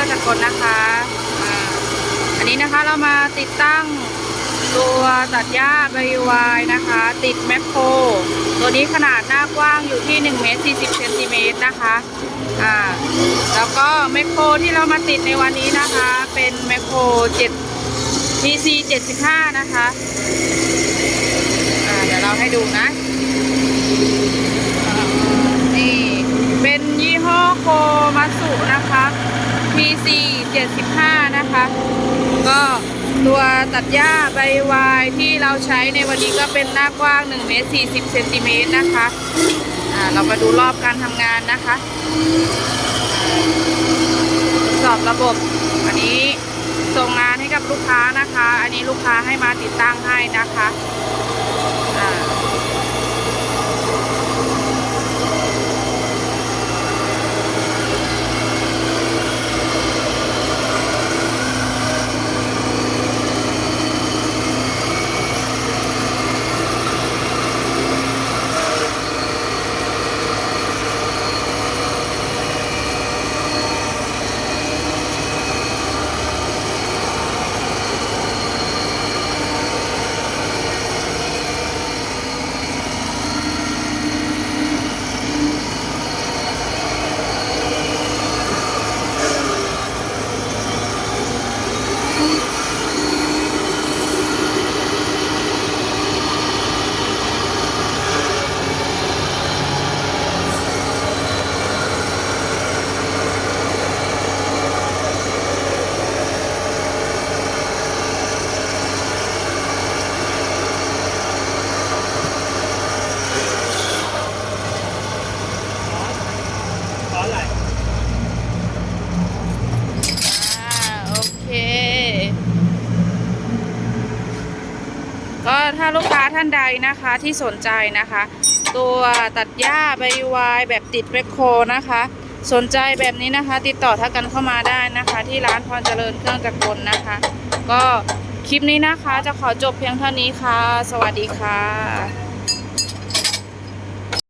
รื่องจักรกลนะคะอ่าอันนี้นะคะเรามาติดตั้งตัวตัดหญ้าใบวายนะคะ ติดแมคโครตัวนี้ขนาดหน้ากว้างอยู่ที่1เมตร40เซนติเมตรนะคะอ่าแล้วก็แมคโครที่เรามาติดในวันนี้นะคะ เป็นแมคโคร7 PC 75นะคะอ่าเดี๋ยวเราให้ดูนะ นี่เป็นยี่ห้อโคมัตสุนะคะ PC 75 นะคะ ก็ตัวตัดหญ้าใบวายที่เราใช้ในวันนี้ก็เป็นหน้ากว้าง1เมตร40เซนติเมตรนะคะอ่าเรามาดูรอบการทำงานนะคะทดสอบระบบ อันนี้ส่งงานให้กับลูกค้านะคะ อันนี้ลูกค้าให้มาติดตั้งให้นะคะอ่า ถ้าลูกค้าท่านใดนะคะที่สนใจนะคะ ตัวตัดหญ้าใบวายแบบติดแบคโคนะคะ สนใจแบบนี้นะคะ ติดต่อทักกันเข้ามาได้นะคะ ที่ร้านพรเจริญเครื่องจักรกลนะคะ ก็คลิปนี้นะคะจะขอจบเพียงเท่านี้ค่ะ สวัสดีค่ะ